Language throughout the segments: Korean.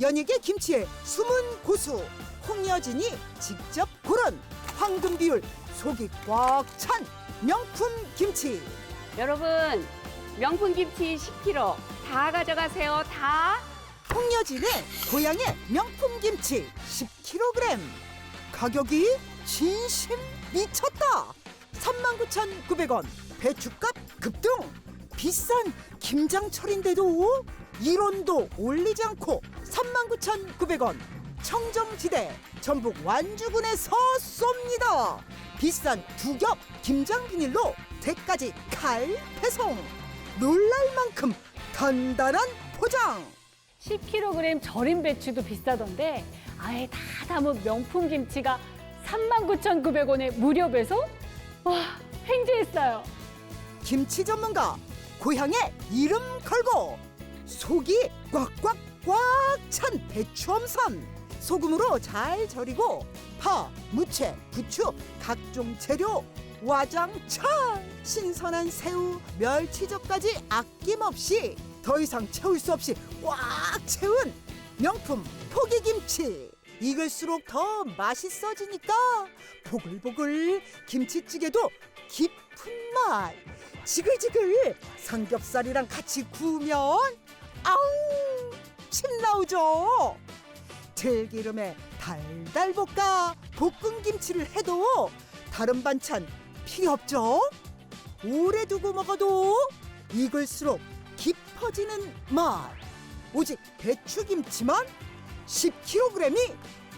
연예계 김치의 숨은 고수 홍여진이 직접 고른 황금 비율 속이 꽉 찬 명품 김치 여러분 명품 김치 10kg 다 가져가세요. 다. 홍여진의 고향의 명품 김치 10kg 가격이 진심 미쳤다 39,900원 배추값 급등 비싼 김장철인데도 1원도 올리지 않고 39,900원 청정지대 전북 완주군에서 쏩니다 비싼 두 겹 김장 비닐로 대까지 칼 배송 놀랄 만큼 단단한 포장 10kg 절임 배추도 비싸던데 아예 다 담은 명품 김치가 39,900원에 무료 배송? 와 횡재했어요. 김치 전문가 고향의 이름 걸고 속이 꽉꽉 꽉 찬 배추엄선 소금으로 잘 절이고 파, 무채, 부추 각종 재료 와장창 신선한 새우, 멸치젓까지 아낌없이 더 이상 채울 수 없이 꽉 채운 명품 포기김치. 익을수록 더 맛있어지니까 보글보글 김치찌개도 깊은 맛 지글지글 삼겹살이랑 같이 구우면 아우 침 나오죠. 들기름에 달달 볶아 볶은 김치를 해도 다른 반찬 필요 없죠. 오래 두고 먹어도 익을수록 깊어지는 맛. 오직 배추김치만 10kg이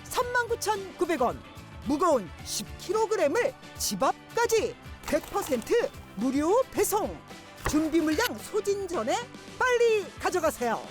39,900원. 무거운 10kg을 집 앞까지 100% 무료 배송. 준비 물량 소진 전에 빨리 가져가세요